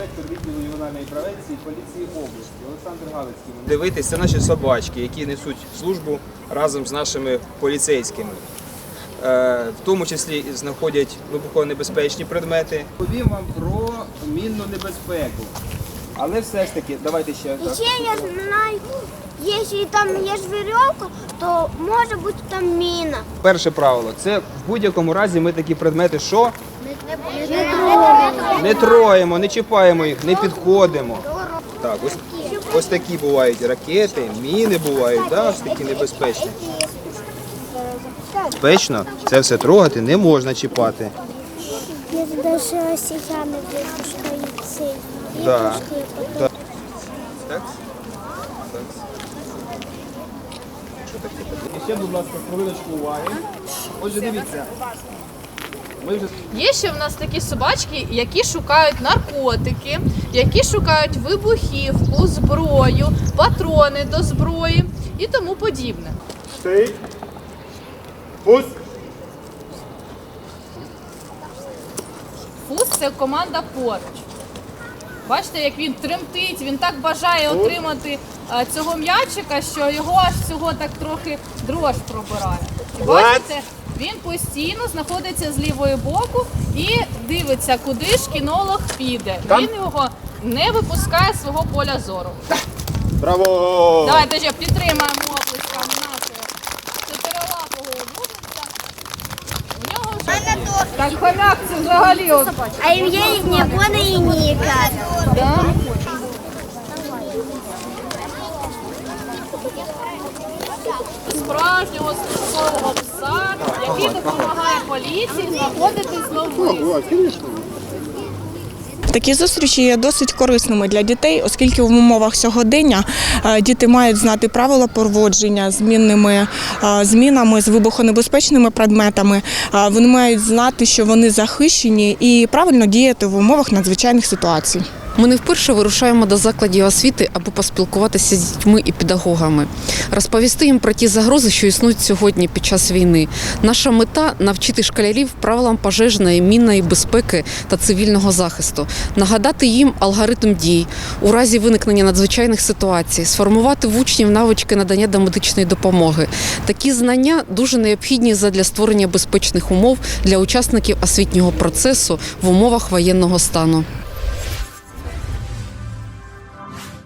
інспектор відділу ювенальної превенції поліції області Олександр Галицький. Дивитись, це наші собачки, які несуть службу разом з нашими поліцейськими. Е, В тому числі знаходять вибухонебезпечні предмети. Повім вам про мінну небезпеку. Але все ж таки, давайте ще так. Ще я знаю, якщо там є ж вірьовка, то може бути там міна. Перше правило це в будь-якому разі ми такі предмети, що не троємо, не чіпаємо їх, не підходимо. Так, ось, ось такі бувають ракети, міни бувають, да, ось такі небезпечні. Безпечно це все трогати не можна чіпати. Да. Так. Так? І ще, будь ласка, хвилиночку уваги. Отже, дивіться. Ми вже Є ще в нас такі собачки, які шукають наркотики, які шукають вибухівку, зброю, патрони до зброї і тому подібне. Стей. Пуск. Фус це команда поруч. Бачите, як він тремтить, він так бажає отримати е, цього м'ячика, що його аж всього так трохи дрож пробирає. І бачите, він постійно знаходиться з лівої боку і дивиться, куди ж кінолог піде. Він його не випускає з свого поля зору. Браво! Давайте ще підтримаємо оплесками так хомяк це взагалі. от, А ім'я їхнє Бона і Ніка. да? Справжнього службового пса, який допомагає поліції знаходити зловмисників. Такі зустрічі є досить корисними для дітей, оскільки в умовах сьогодення е, діти мають знати правила поводження змінними е, змінами, з вибухонебезпечними предметами. Е, Вони мають знати, що вони захищені і правильно діяти в умовах надзвичайних ситуацій. Ми не вперше вирушаємо до закладів освіти, аби поспілкуватися з дітьми і педагогами, розповісти їм про ті загрози, що існують сьогодні під час війни. Наша мета навчити школярів правилам пожежної, мінної безпеки та цивільного захисту, нагадати їм алгоритм дій у разі виникнення надзвичайних ситуацій, сформувати в учнів навички надання домедичної допомоги. Такі знання дуже необхідні задля створення безпечних умов для учасників освітнього процесу в умовах воєнного стану.